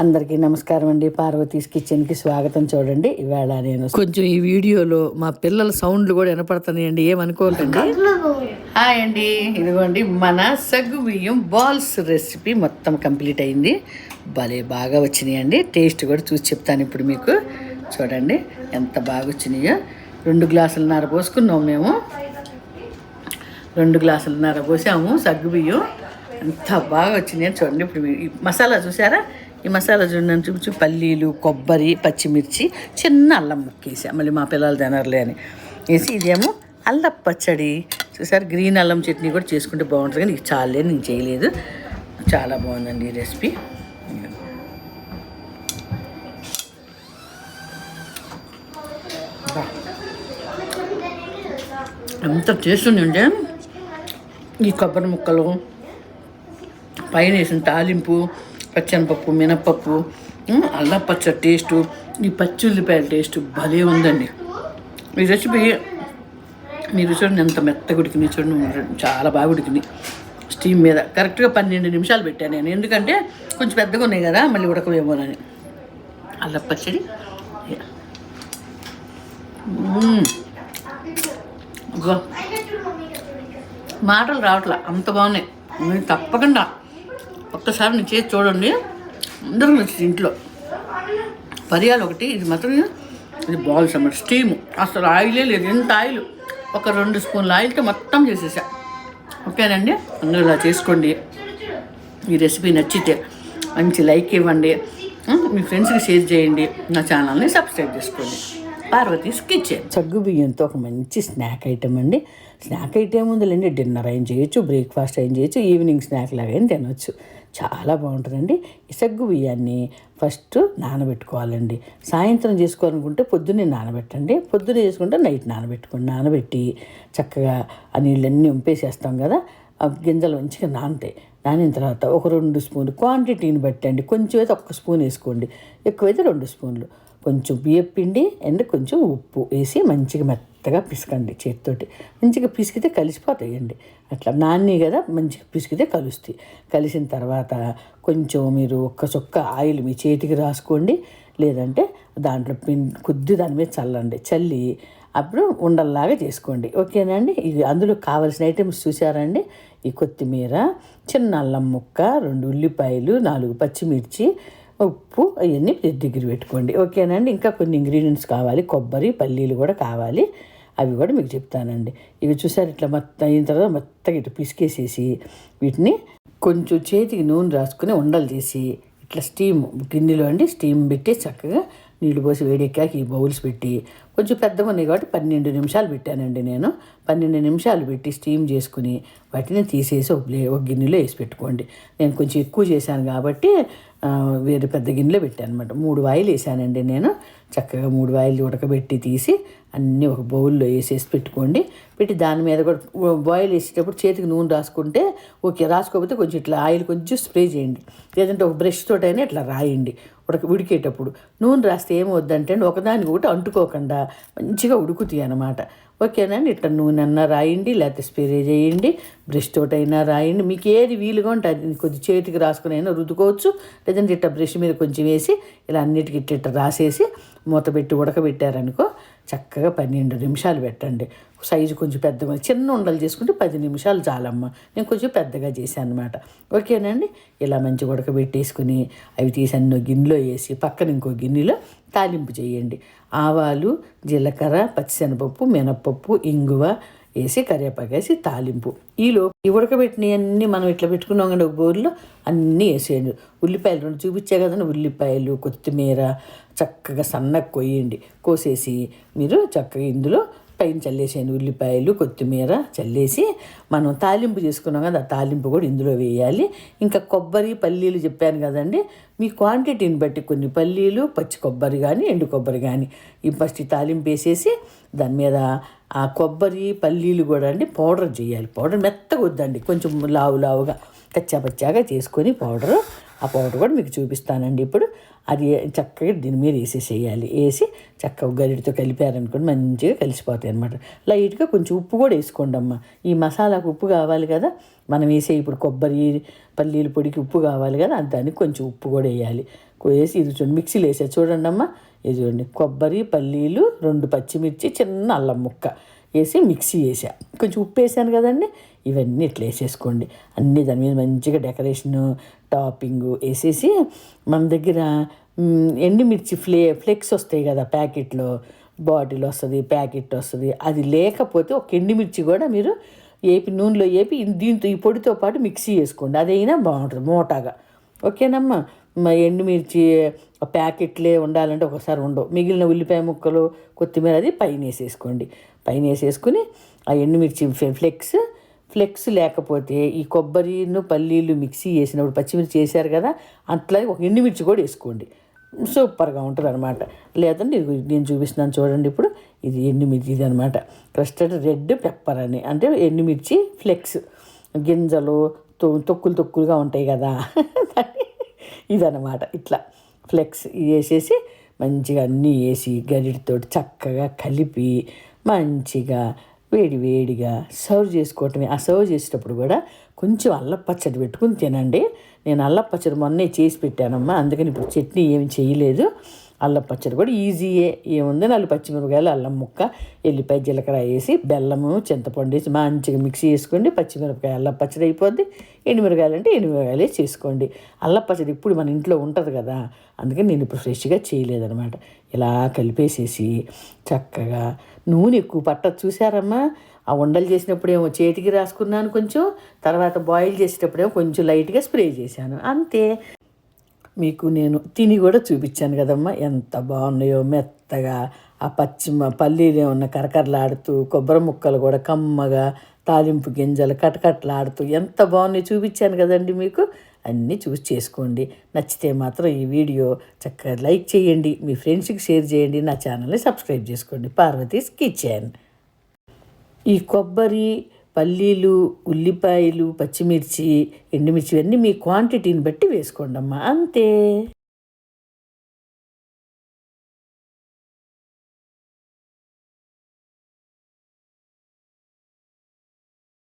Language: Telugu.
అందరికీ నమస్కారం అండి. పార్వతీస్ కిచెన్కి స్వాగతం చూడండి. ఇవాళ నేను కొంచెం ఈ వీడియోలో మా పిల్లల సౌండ్లు కూడా వినపడుతున్నాయండి ఏమనుకోవాలండి హాయ్ అండి. ఇదిగోండి మన సగ్గు బియ్యం బాల్స్ రెసిపీ మొత్తం కంప్లీట్ అయింది. భలే బాగా వచ్చినాయండి. టేస్ట్ కూడా చూసి చెప్తాను ఇప్పుడు మీకు. చూడండి ఎంత బాగా వచ్చినాయో. రెండు గ్లాసులన్నర పోసుకున్నాం మేము. రెండు గ్లాసులన్నర పోసాము సగ్గు బియ్యం. ఎంత బాగా వచ్చినాయి చూడండి. ఇప్పుడు మసాలా చూసారా? ఈ మసాలా చూడండి చూపించి పల్లీలు కొబ్బరి పచ్చిమిర్చి చిన్న అల్లం ముక్కేసా మళ్ళీ మా పిల్లలు తినర్లే అని వేసి ఇదేమో అల్లం పచ్చడి. చూసారు గ్రీన్ అల్లం చట్నీ కూడా చేసుకుంటే బాగుంటుంది కానీ ఇది చాలే నేను చేయలేదు. చాలా బాగుందండి ఈ రెసిపీ. ఎంత టేస్ట్ ఈ కొబ్బరి ముక్కలు పైన వేసిన తాలింపు పచ్చనిపప్పు మినపప్పు అల్లం పచ్చడి టేస్టు ఈ పచ్చి ఉల్లిపాయల టేస్ట్ భలే ఉందండి. ఈ రెసిపీ మీరు చూడండి ఎంత మెత్తగా ఉడికింది చూడండి చాలా బాగా ఉడికింది. స్టీమ్ మీద. కరెక్ట్గా పన్నెండు నిమిషాలు పెట్టాను నేను. ఎందుకంటే కొంచెం పెద్దగా ఉన్నాయి కదా మళ్ళీ ఉడకవేమోనని. అల్లం పచ్చడి. మాటలు రావట్లే. అంత బాగున్నాయి. మీరు తప్పకుండా ఒక్కసారి నేను చేసి చూడండి. అందరూ నచ్చింది ఇంట్లో. పరియాలు ఒకటి ఇది మాత్రం ఇది బాల్స్ అన్నమాట. స్టీమ్. అసలు ఆయిలే లేదు ఎంత ఆయిల్? ఒక రెండు స్పూన్ల ఆయిల్తో మొత్తం చేసేసా. ఓకేనండి? అందరూ ఇలా చేసుకోండి. ఈ రెసిపీ నచ్చితే మంచి లైక్ ఇవ్వండి. మీ ఫ్రెండ్స్కి షేర్ చేయండి. నా ఛానల్ని సబ్స్క్రైబ్ చేసుకోండి. పార్వతీస్ కిచెన్ సగ్గు బియ్యంతో ఒక మంచి స్నాక్ ఐటమ్ అండి. స్నాక్ ఐటమ్ ఉందిలేండి డిన్నర్ అయిన చేయొచ్చు బ్రేక్ఫాస్ట్ అయిన చేయొచ్చు ఈవినింగ్ స్నాక్ లాగా అయినా తినొచ్చు. చాలా బాగుంటుందండి. ఈ సగ్గు బియ్యాన్ని ఫస్ట్ నానబెట్టుకోవాలండి. సాయంత్రం చేసుకోవాలనుకుంటే పొద్దున్నే నానబెట్టండి. పొద్దున్నే చేసుకుంటే నైట్ నానబెట్టుకోండి. నానబెట్టి చక్కగా ఆ నీళ్ళన్నీ ఉంపేసేస్తాం కదా ఆ గింజలు మంచిగా నానతాయి. నానిన తర్వాత ఒక రెండు స్పూన్లు క్వాంటిటీని బట్టండి కొంచెం అయితే ఒక్క స్పూన్ వేసుకోండి. ఎక్కువైతే రెండు స్పూన్లు. కొంచెం బియ్యం పిండి అండ్ కొంచెం ఉప్పు వేసి మంచిగా మెత్తగా పిసకండి చేతితోటి. మంచిగా పిసికితే కలిసిపోతాయండి. అట్లా నాన్ని కదా మంచిగా పిసికితే కలుస్తాయి. కలిసిన తర్వాత కొంచెం మీరు ఒక్క చొక్క ఆయిల్ మీ చేతికి రాసుకోండి. లేదంటే దాంట్లో పిన్ కొద్ది దాని మీద చల్లండి. చల్లి అప్పుడు ఉండల్లాగా చేసుకోండి. ఓకేనండి ఇది అందులో కావాల్సిన ఐటమ్స్ చూసారండి ఈ కొత్తిమీర చిన్న అల్లం ముక్క రెండు ఉల్లిపాయలు నాలుగు పచ్చిమిర్చి ఉప్పు అవన్నీ దగ్గర పెట్టుకోండి. ఓకేనండి? ఇంకా కొన్ని ఇంగ్రీడియంట్స్ కావాలి. కొబ్బరి పల్లీలు కూడా కావాలి. అవి కూడా మీకు చెప్తానండి. ఇవి చూసారు ఇట్లా మొత్తం అయిన తర్వాత మొత్తం ఇటు పిసికేసేసి వీటిని కొంచెం చేతికి నూనె రాసుకుని ఉండలు చేసి ఇట్లా స్టీమ్ గిన్నెలో అండి స్టీమ్ పెట్టి చక్కగా నీళ్ళు పోసి వేడెక్కాక ఈ బౌల్స్ పెట్టి కొంచెం పెద్దగా ఉన్నాయి కాబట్టి పన్నెండు నిమిషాలు పెట్టానండి నేను. పన్నెండు నిమిషాలు పెట్టి స్టీమ్ చేసుకుని వాటిని తీసేసి ఒక ప్లే ఒక గిన్నెలో వేసి పెట్టుకోండి. నేను కొంచెం ఎక్కువ చేశాను కాబట్టి వేరే పెద్ద గిన్నెలో పెట్టాను అనమాట మూడు వాయిలు వేసానండి నేను. చక్కగా మూడు వాయిలు ఉడకబెట్టి తీసి అన్నీ ఒక బౌల్లో వేసేసి పెట్టుకోండి. పెట్టి దాని మీద కూడా బాయిల్ వేసేటప్పుడు చేతికి నూనె రాసుకుంటే ఓకే రాసుకోకపోతే కొంచెం ఇట్లా ఆయిల్ కొంచెం స్ప్రే చేయండి. లేదంటే ఒక బ్రష్ తోటైనా ఇట్లా రాయండి ఉడక ఉడికేటప్పుడు. నూనె రాస్తే ఏమవుద్దంటే ఒకదానికి ఒకటి అంటుకోకుండా మంచిగా ఉడుకుతాయి అనమాట ఓకేనండి ఇట్లా నూనె అన్నా రాయండి లేకపోతే స్ప్రే చేయండి బ్రష్ తోటైనా రాయండి మీకు ఏది వీలుగా ఉంటే అది కొద్ది చేతికి రాసుకుని అయినా రుద్దుకోవచ్చు లేదంటే ఇట్లా బ్రష్ మీద కొంచెం వేసి ఇలా అన్నిటికి ఇట్లా ఇట్ట రాసేసి మూత పెట్టి ఉడకబెట్టారనుకో చక్కగా పన్నెండు నిమిషాలు పెట్టండి. సైజు కొంచెం పెద్దగా చిన్న ఉండలు చేసుకుంటే పది నిమిషాలు చాలమ్మ. నేను కొంచెం పెద్దగా చేశాను అనమాట ఓకేనండి ఇలా మంచిగా ఉడకబెట్టేసుకుని అవి తీసి అన్నో గిన్నెలో వేసి పక్కన ఇంకో గిన్నెలో తాలింపు చేయండి. ఆవాలు జీలకర్ర పచ్చిశనగపప్పు మినపప్పు ఇంగువ వేసి కరివేపాకు వేసి తాలింపు. ఈలో ఈ ఉడకబెట్టినవన్నీ మనం ఇట్లా పెట్టుకున్నాం కానీ ఒక బౌల్లో అన్నీ వేసేయండి. ఉల్లిపాయలు రెండు చూపించే కదండి. ఉల్లిపాయలు కొత్తిమీర చక్కగా సన్నగా కొయ్యండి. కోసేసి మీరు చక్కగా ఇందులో పైన చల్లేసేయండి ఉల్లిపాయలు కొత్తిమీర చల్లేసి మనం తాలింపు చేసుకున్నాం కదా ఆ తాలింపు కూడా ఇందులో వేయాలి. ఇంకా కొబ్బరి పల్లీలు చెప్పాను కదండి మీ క్వాంటిటీని బట్టి కొన్ని పల్లీలు పచ్చి కొబ్బరి కానీ ఎండు కొబ్బరి కానీ ఈ ఫస్ట్ తాలింపు వేసేసి దాని మీద ఆ కొబ్బరి పల్లీలు కూడా అండి పౌడర్ చేయాలి. పౌడర్ మెత్తగా వద్దండి కొంచెం లావు లావుగా కచ్చాపచ్చాగా చేసుకొని పౌడరు ఆ పౌడర్ కూడా మీకు చూపిస్తానండి. ఇప్పుడు అది చక్కగా దీని మీద వేసేసేయాలి. వేసి చక్కగా గరిటితో కలిపారనుకోండి మంచిగా కలిసిపోతాయి అనమాట లైట్గా కొంచెం ఉప్పు కూడా వేసుకోండి అమ్మ. ఈ మసాలాకు ఉప్పు కావాలి కదా మనం వేసే ఇప్పుడు కొబ్బరి పల్లీల పొడికి ఉప్పు కావాలి కదా దానికి కొంచెం ఉప్పు కూడా వేయాలి. వేసి ఇది చూడండి మిక్సీలో వేసా చూడండి అమ్మ ఇది చూడండి కొబ్బరి పల్లీలు రెండు పచ్చిమిర్చి చిన్న అల్లం ముక్క వేసి మిక్సీ వేసా. కొంచెం ఉప్పు వేసాను కదండి ఇవన్నీ ఇట్లా వేసేసుకోండి. అన్నీ దాని మీద మంచిగా డెకరేషను టాపింగ్ వేసేసి మన దగ్గర ఎండుమిర్చి ఫ్లే ఫ్లెక్స్ వస్తాయి కదా ప్యాకెట్లో బాటిల్ వస్తుంది ప్యాకెట్ వస్తుంది అది లేకపోతే ఒక ఎండుమిర్చి కూడా మీరు ఏపి నూనెలో ఏపి దీంతో ఈ పొడితో పాటు మిక్సీ చేసుకోండి. అదైనా బాగుంటుంది మోటాగా. ఓకేనమ్మా? మా ఎండుమిర్చి ప్యాకెట్లే ఉండాలంటే ఒకసారి ఉండవు మిగిలిన ఉల్లిపాయ ముక్కలు కొత్తిమీర అది పైన వేసేసుకోండి పైన వేసేసుకుని ఆ ఎండుమిర్చి ఫ్లెక్స్ ఫ్లెక్స్ లేకపోతే ఈ కొబ్బరిను పల్లీలు మిక్సీ వేసినప్పుడు పచ్చిమిర్చి వేసారు కదా అట్లాగే ఒక ఎండుమిర్చి కూడా వేసుకోండి. సూపర్గా ఉంటుంది అనమాట లేదంటే నేను చూపిస్తున్నాను చూడండి ఇప్పుడు. ఇది ఎండుమిర్చి ఇది అనమాట క్రస్టర్డ్ రెడ్ పెప్పర్ అని. అంటే ఎండుమిర్చి ఫ్లెక్స్. గింజలు తొ- తొక్కులు తొక్కులుగా ఉంటాయి కదా. ఇదనమాట ఇట్లా ఫ్లెక్స్ వేసేసి మంచిగా అన్నీ వేసి గరిటితో చక్కగా కలిపి మంచిగా వేడి వేడిగా సర్వ్ చేసుకోవటమే. ఆ సర్వ్ చేసేటప్పుడు కూడా కొంచెం అల్లం పచ్చడి పెట్టుకుని తినండి. నేను అల్లం పచ్చడి మొన్నే చేసి పెట్టానమ్మా. అందుకని ఇప్పుడు చట్నీ ఏమి చేయలేదు. అల్లం పచ్చడి కూడా ఈజీయే. ఏముంది? నాలుగు పచ్చిమిరపకాయలు అల్లం ముక్క ఎల్లిపాయ జీలకర్ర వేసి బెల్లము చింతపండు వేసి మంచిగా మిక్సీ చేసుకోండి. పచ్చిమిరపకాయ అల్లం పచ్చడి అయిపోద్ది. ఎండుమిరకాయలు అంటే ఎండుమిరకాయలు చేసుకోండి. అల్లం పచ్చడి ఇప్పుడు మన ఇంట్లో ఉంటుంది కదా అందుకని నేను ఇప్పుడు ఫ్రెష్గా చేయలేదనమాట ఇలా కలిపేసేసి చక్కగా నూనె ఎక్కువ పట్టదు చూసారమ్మా. ఆ ఉండలు చేసినప్పుడేమో చేతికి రాసుకున్నాను కొంచెం తర్వాత బాయిల్ చేసేటప్పుడేమో కొంచెం లైట్గా స్ప్రే చేశాను. అంతే. మీకు నేను తిని కూడా చూపించాను కదమ్మా. ఎంత బాగున్నాయో మెత్తగా. ఆ పచ్చి పల్లీలే ఉన్న కరకరలాడుతూ కొబ్బరి ముక్కలు కూడా కమ్మగా తాలింపు గింజలు కటకట్లాడుతూ ఎంత బాగున్నాయో చూపించాను కదండి మీకు. అన్నీ చూసి చేసుకోండి. నచ్చితే మాత్రం ఈ వీడియో చక్కగా లైక్ చేయండి. మీ ఫ్రెండ్స్కి షేర్ చేయండి. నా ఛానల్ని సబ్స్క్రైబ్ చేసుకోండి. పార్వతీస్ కిచెన్. ఈ కొబ్బరి పల్లీలు ఉల్లిపాయలు పచ్చిమిర్చి ఎండుమిర్చి ఇవన్నీ మీ క్వాంటిటీని బట్టి వేసుకోండమ్మా. అంతే.